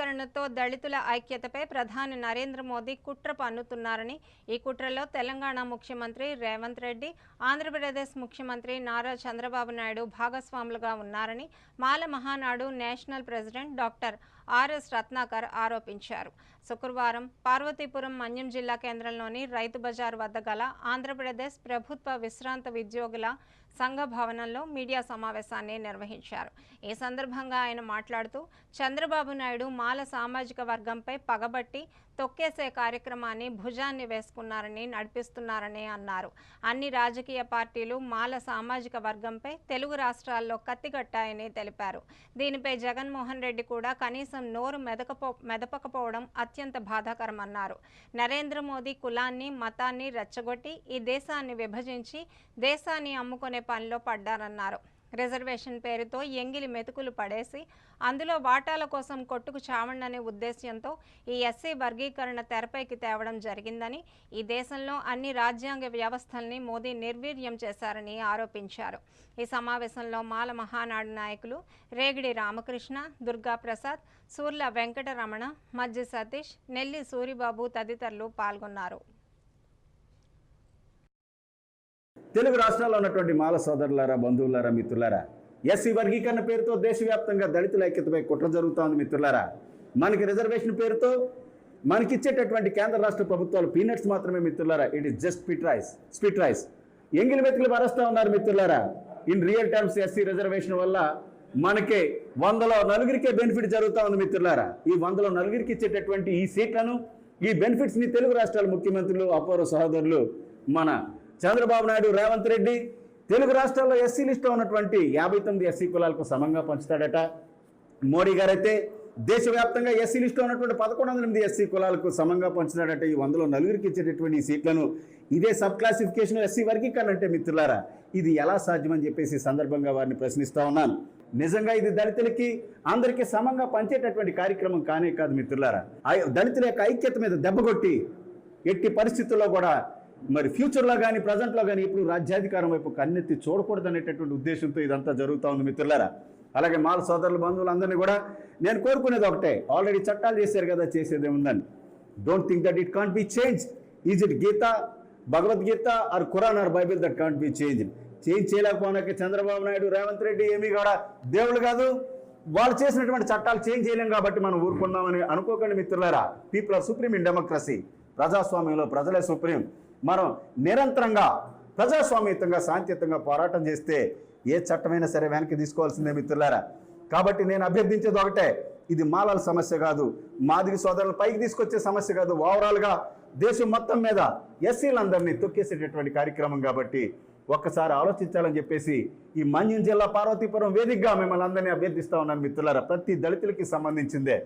వర్గీకరణతో దళితుల ఐక్యతపై ప్రధాని నరేంద్ర మోదీ కుట్ర పన్నుతున్నారని ఈ కుట్రలో తెలంగాణ ముఖ్యమంత్రి రేవంత్ రెడ్డి ఆంధ్రప్రదేశ్ ముఖ్యమంత్రి నారా చంద్రబాబు నాయుడు భాగస్వాములుగా ఉన్నారని Mala Mahanadu national president doctor R S Ratnakar ఆరోపించారు. శుక్రవారం పార్వతీపురం మన్యం జిల్లా కేంద్రంలోని రైతు బజార్ వద్ద గల ఆంధ్రప్రదేశ్ ప్రభుత్వ విశ్రాంత ఉద్యోగుల సంఘ భవనంలో మీడియా సమావేశాన్ని నిర్వహించారు. ఈ సందర్భంగా ఆయన మాట్లాడుతూ చంద్రబాబు నాయుడు మాల సామాజిక వర్గంపై పగబట్టి తొక్కేసే కార్యక్రమాన్ని భుజాన్ని వేసుకున్నారని నడిపిస్తున్నారని అన్నారు. అన్ని రాజకీయ పార్టీలు మాల సామాజిక వర్గంపై తెలుగు రాష్ట్రాల్లో కత్తిగట్టాయని తెలిపారు. దీనిపై జగన్మోహన్ రెడ్డి కూడా కనీసం నోరు మెదకపో మెదపకపోవడం అత్యంత బాధాకరమన్నారు. నరేంద్ర మోదీ కులాన్ని మతాన్ని రెచ్చగొట్టి ఈ దేశాన్ని విభజించి దేశాన్ని అమ్ముకునే పనిలో పడ్డారన్నారు. రిజర్వేషన్ పేరుతో ఎంగిలి మెతుకులు పడేసి అందులో వాటాల కోసం కొట్టుకు చావండనే ఉద్దేశ్యంతో ఈ ఎస్సీ వర్గీకరణ తెరపైకి తేవడం జరిగిందని ఈ దేశంలో అన్ని రాజ్యాంగ వ్యవస్థల్ని మోదీ నిర్వీర్యం చేశారని ఆరోపించారు. ఈ సమావేశంలో మాల మహానాడు నాయకులు రేగిడి రామకృష్ణ దుర్గా ప్రసాద్ సూర్ల వెంకటరమణ మజ్జి సతీష్ నెల్లి సూరిబాబు తదితరులు పాల్గొన్నారు. తెలుగు రాష్ట్రాల్లో ఉన్నటువంటి మాల సోదరులారా బంధువులారా మిత్రులారా ఎస్సీ వర్గీకరణ పేరుతో దేశవ్యాప్తంగా దళితుల ఐక్యతపై కుట్ర జరుగుతోంది మిత్రులారా. మనకి రిజర్వేషన్ పేరుతో మనకిచ్చేటటువంటి కేంద్ర రాష్ట్ర ప్రభుత్వాలు పీనట్స్ మాత్రమే మిత్రులారా. It is just spit rice spit rice ఎంగిలి వెతుకులు భరస్తా ఉన్నారు మిత్రులారా. In real terms SC reservation వల్ల మనకి వందలో నలుగురికే బెనిఫిట్ జరుగుతూ ఉంది మిత్రులారా. ఈ వందలో నలుగురికి ఇచ్చేటటువంటి ఈ సీట్లను ఈ బెనిఫిట్స్ని తెలుగు రాష్ట్రాల ముఖ్యమంత్రులు అపూర్వ సహోదరులు మన చంద్రబాబు నాయుడు రేవంత్ రెడ్డి తెలుగు రాష్ట్రాల్లో ఎస్సీ లిస్టులో ఉన్నటువంటి యాభై తొమ్మిది ఎస్సీ కులాలకు సమంగా పంచుతాడట. మోడీ గారైతే దేశవ్యాప్తంగా ఎస్సీ లిస్టులో ఉన్నటువంటి పదకొండు వందల ఎనిమిది ఎస్సీ కులాలకు సమంగా పంచుతాడట. ఈ వందలో నలుగురికి ఇచ్చేటటువంటి సీట్లను ఇదే సబ్ క్లాసిఫికేషన్ ఎస్సీ వర్గీకరణ అంటే మిత్రులారా ఇది ఎలా సాధ్యమని చెప్పేసి సందర్భంగా వారిని ప్రశ్నిస్తా ఉన్నాను. నిజంగా ఇది దళితులకి అందరికీ సమంగా పంచేటటువంటి కార్యక్రమం కానే కాదు మిత్రులారా. దళితుల యొక్క ఐక్యత మీద దెబ్బకొట్టి ఎట్టి పరిస్థితుల్లో కూడా మరి ఫ్యూచర్లో కానీ ప్రజెంట్లో కానీ ఇప్పుడు రాజ్యాధికారం వైపు కన్నెత్తి చూడకూడదు అనేటటువంటి ఉద్దేశంతో ఇదంతా జరుగుతూ ఉంది మిత్రులారా. అలాగే మాల సోదరుల బంధువులందరినీ కూడా నేను కోరుకునేది ఒకటే. ఆల్రెడీ చట్టాలు చేశారు కదా చేసేదే ఉందని. Don't think that it can't be change is it Gita Bhagavadgita or Quran or Bible that can't be change change చేయలేకపోయినాక Chandrababu Naidu Revanth Reddy ఏమీ కూడా దేవుడు కాదు. వాళ్ళు చేసినటువంటి చట్టాలు చేంజ్ చేయలేం కాబట్టి మనం ఊరుకుందామని అనుకోకండి మిత్రులారా. People are supreme in democracy ప్రజాస్వామ్యంలో ప్రజలే సుప్రీం మనం నిరంతరంగా ప్రజాస్వామ్యయుతంగా శాంతియుతంగా పోరాటం చేస్తే ఏ చట్టమైనా సరే వెనక్కి తీసుకోవాల్సిందే మిత్రులారా. కాబట్టి నేను అభ్యర్థించేది ఒకటే ఇది మాలల సమస్య కాదు. మాదిరి సోదరులు పైకి తీసుకొచ్చే సమస్య కాదు. ఓవరాల్గా దేశం మొత్తం మీద ఎస్సీలందరినీ తొక్కేసేటటువంటి కార్యక్రమం కాబట్టి ఒక్కసారి ఆలోచించాలని చెప్పేసి ఈ మన్యం జిల్లా పార్వతీపురం వేదికగా మిమ్మల్ని అందరినీ అభ్యర్థిస్తా ఉన్నాను మిత్రులారా. ప్రతి దళితులకి సంబంధించిందే.